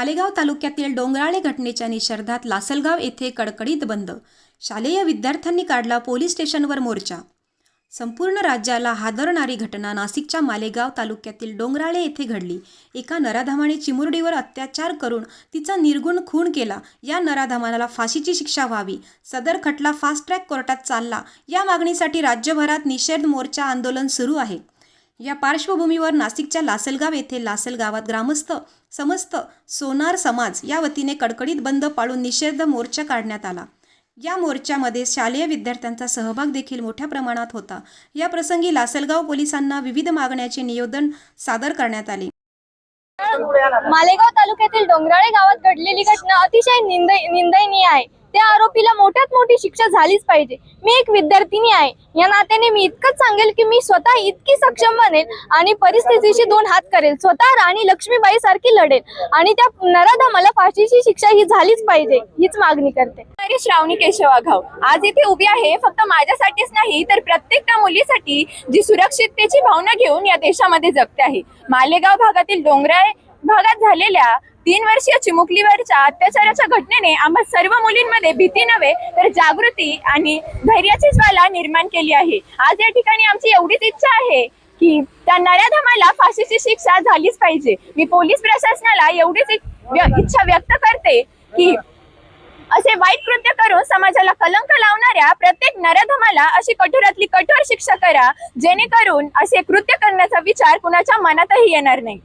मालेगाव तालुक्यातील डोंगराळे घटनेच्या निषेधात लासलगाव येथे कडकडीत बंद. शालेय विद्यार्थ्यांनी काढला पोलीस स्टेशनवर मोर्चा. संपूर्ण राज्याला हादरणारी घटना नाशिकच्या मालेगाव तालुक्यातील डोंगराळे येथे घडली. एका नराधामाने चिमुरडीवर अत्याचार करून तिचा निर्गुण खून केला. या नराधामाला फाशीची शिक्षा व्हावी. सदर खटला फास्ट ट्रॅक कोर्टात चालला. या मागणीसाठी राज्यभरात निषेध मोर्चा आंदोलन सुरू आहे. या पार्श्वभूमीवर नाशिकच्या लासलगाव येथे लासलगावात ग्रामस्थ समस्त सोनार समाज या वतीने कडकडीत बंद पाळून निषेध मोर्चा काढण्यात आला. या मोर्चामध्ये शालेय विद्यार्थ्यांचा सहभाग देखील मोठ्या प्रमाणात होता. या प्रसंगी लासलगाव पोलिसांना विविध मागण्याचे निवेदन सादर करण्यात आले. मालेगाव तालुक्यातील डोंगराळे गावात घडलेली घटना अतिशय निंदनीय आहे. त्या आरोपीला मोठ्यात मोठी शिक्षा झालीच पाहिजे. मी एक विद्यार्थिनी आहे. या नात्याने मी इतकंच सांगेल की मी स्वतः इतकी सक्षम बनेल आणि परिस्थितीशी दोन हात करेल. स्वतः राणी लक्ष्मीबाई सारखी लढेल आणि त्या नराधमाला फाशीची शिक्षा ही झालीच पाहिजे हीच मागणी करते. मी श्रावणी केशवाघाव आज इथे उभी आहे फक्त माझ्यासाठीच नाही तर प्रत्येक त्या मुलीसाठी जी सुरक्षिततेची भावना घेऊन या देशामध्ये जगते आहे. मालेगाव भागातील डोंगराळ भागात झालेल्या तीन वर्षीय चिमुकलीवरच्या अत्याचाराच्या घटनेने आम्हा सर्व मुलींमध्ये भीती नव्हे तर जागृती आणि धैर्याची ज्वाला निर्माण केली आहे. आज या ठिकाणी आमची एवढीच इच्छा आहे की त्या नराधमाला फाशीची शिक्षा झालीच पाहिजे. मी पोलीस प्रशासनाला एवढीच इच्छा व्यक्त करते की असे वाईट कृत्य करून समाजाला कलंक लावणाऱ्या प्रत्येक नराधमाला अशी कठोरातली कठोर शिक्षा करा जेणेकरून असे कृत्य करण्याचा विचार कुणाच्या मनातही येणार नाही.